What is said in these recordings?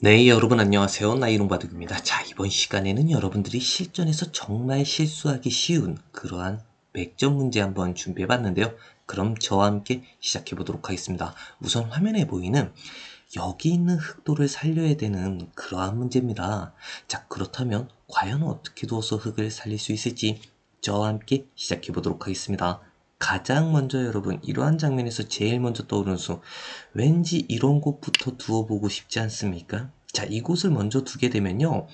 네, 여러분 안녕하세요. 나이롱바둑입니다. 자, 이번 시간에는 여러분들이 실전에서 정말 실수하기 쉬운 그러한 100점 문제 한번 준비해 봤는데요. 그럼 저와 함께 시작해 보도록 하겠습니다. 우선 화면에 보이는 여기 있는 흑도를 살려야 되는 그러한 문제입니다. 자, 그렇다면 과연 어떻게 두어서 흑을 살릴 수 있을지 저와 함께 시작해 보도록 하겠습니다. 가장 먼저 여러분 이러한 장면에서 제일 먼저 떠오르는 수 왠지 이런 곳부터 두어보고 싶지 않습니까? 자 이곳을 먼저 두게 되면요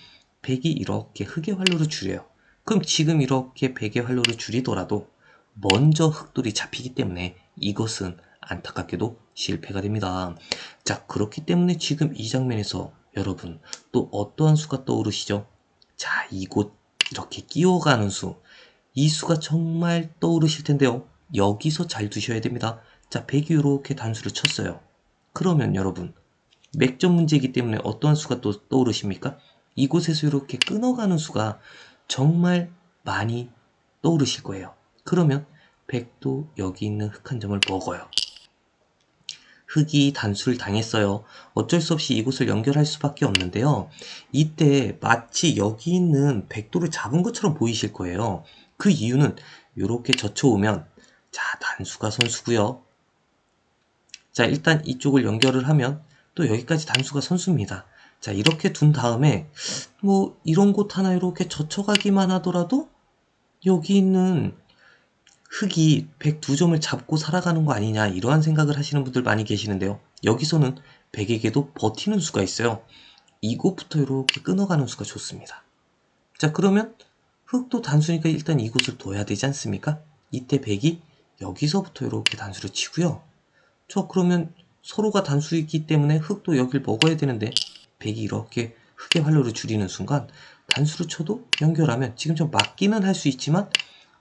백이 이렇게 흑의 활로를 줄여요 그럼 지금 이렇게 백의 활로를 줄이더라도 먼저 흑돌이 잡히기 때문에 이것은 안타깝게도 실패가 됩니다 자 그렇기 때문에 지금 이 장면에서 여러분 또 어떠한 수가 떠오르시죠? 자 이곳 이렇게 끼워가는 수 이 수가 정말 떠오르실 텐데요. 여기서 잘 두셔야 됩니다. 자, 100이 이렇게 단수를 쳤어요. 그러면 여러분, 맥점 문제이기 때문에 어떠한 수가 또 떠오르십니까? 이곳에서 이렇게 끊어가는 수가 정말 많이 떠오르실 거예요. 그러면 100도 여기 있는 흑 한 점을 먹어요. 흑이 단수를 당했어요. 어쩔 수 없이 이곳을 연결할 수밖에 없는데요. 이때 마치 여기 있는 백도를 잡은 것처럼 보이실 거예요. 그 이유는 이렇게 젖혀오면 자 단수가 선수고요. 자 일단 이쪽을 연결을 하면 또 여기까지 단수가 선수입니다. 자 이렇게 둔 다음에 뭐 이런 곳 하나 이렇게 젖혀가기만 하더라도 여기 있는 흙이 102점을 잡고 살아가는 거 아니냐 이러한 생각을 하시는 분들 많이 계시는데요. 여기서는 100에게도 버티는 수가 있어요. 이곳부터 이렇게 끊어가는 수가 좋습니다. 자 그러면 흙도 단수니까 일단 이곳을 둬야 되지 않습니까? 이때 100이 여기서부터 이렇게 단수를 치고요. 저 그러면 서로가 단수이기 때문에 흙도 여길 먹어야 되는데 100이 이렇게 흙의 활로를 줄이는 순간 단수를 쳐도 연결하면 지금 좀 맞기는 할 수 있지만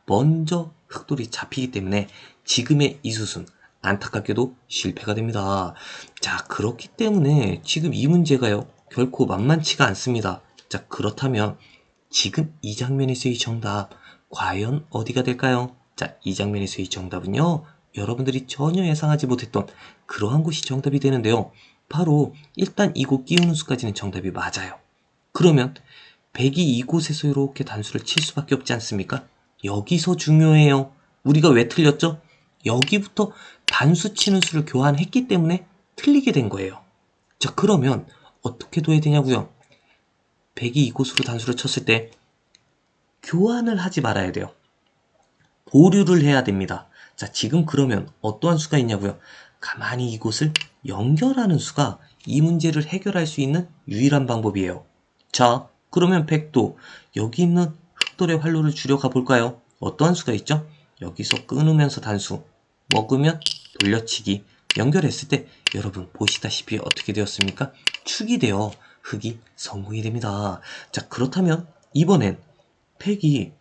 먼저 흑돌이 잡히기 때문에 지금의 이 수순 안타깝게도 실패가 됩니다. 자 그렇기 때문에 지금 이 문제가요 결코 만만치가 않습니다. 자 그렇다면 지금 이 장면에서의 정답 과연 어디가 될까요? 자 이 장면에서의 정답은요 여러분들이 전혀 예상하지 못했던 그러한 곳이 정답이 되는데요. 바로 일단 이곳 끼우는 수까지는 정답이 맞아요. 그러면 100이 이곳에서 이렇게 단수를 칠 수밖에 없지 않습니까? 여기서 중요해요. 우리가 왜 틀렸죠? 여기부터 단수 치는 수를 교환했기 때문에 틀리게 된 거예요. 자, 그러면 어떻게 둬야 되냐고요? 100이 이곳으로 단수를 쳤을 때 교환을 하지 말아야 돼요. 보류를 해야 됩니다. 자, 지금 그러면 어떠한 수가 있냐고요? 가만히 이곳을 연결하는 수가 이 문제를 해결할 수 있는 유일한 방법이에요. 자, 그러면 100도 여기 있는 흑돌의 활로를 줄여가 볼까요? 어떠한 수가 있죠? 여기서 끊으면서 단수, 먹으면 돌려치기, 연결했을 때 여러분 보시다시피 어떻게 되었습니까? 축이 되어 흑이 성공이 됩니다. 자 그렇다면 이번엔 팩이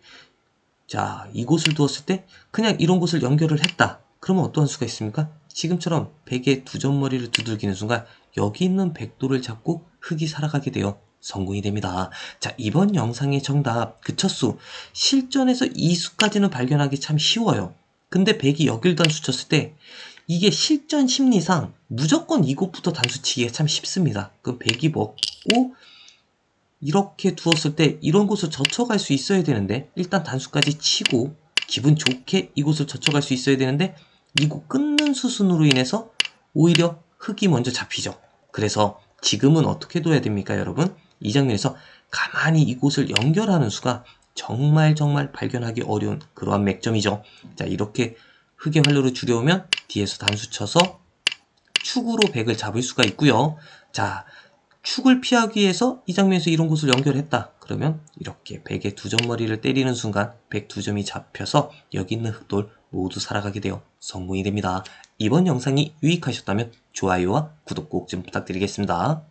자 이곳을 두었을 때 그냥 이런 곳을 연결을 했다. 그러면 어떠한 수가 있습니까? 지금처럼 백의 두 점머리를 두들기는 순간 여기 있는 백도를 잡고 흑이 살아가게 되어 성공이 됩니다. 자, 이번 영상의 정답, 그 첫 수. 실전에서 이 수까지는 발견하기 참 쉬워요. 근데 100이 여길 단수 쳤을 때 이게 실전 심리상 무조건 이곳부터 단수 치기가 참 쉽습니다. 그럼 100이 먹고 이렇게 두었을 때 이런 곳을 젖혀갈 수 있어야 되는데 일단 단수까지 치고 기분 좋게 이곳을 젖혀갈 수 있어야 되는데 이곳 끊는 수순으로 인해서 오히려 흙이 먼저 잡히죠. 그래서 지금은 어떻게 둬야 됩니까 여러분? 이 장면에서 가만히 이곳을 연결하는 수가 정말 정말 발견하기 어려운 그러한 맥점이죠. 자 이렇게 흑의 활로를 줄여오면 뒤에서 단수 쳐서 축으로 백을 잡을 수가 있고요. 자 축을 피하기 위해서 이 장면에서 이런 곳을 연결했다. 그러면 이렇게 백의 두 점머리를 때리는 순간 백두 점이 잡혀서 여기 있는 흑돌 모두 살아가게 되어 성공이 됩니다. 이번 영상이 유익하셨다면 좋아요와 구독 꼭 좀 부탁드리겠습니다.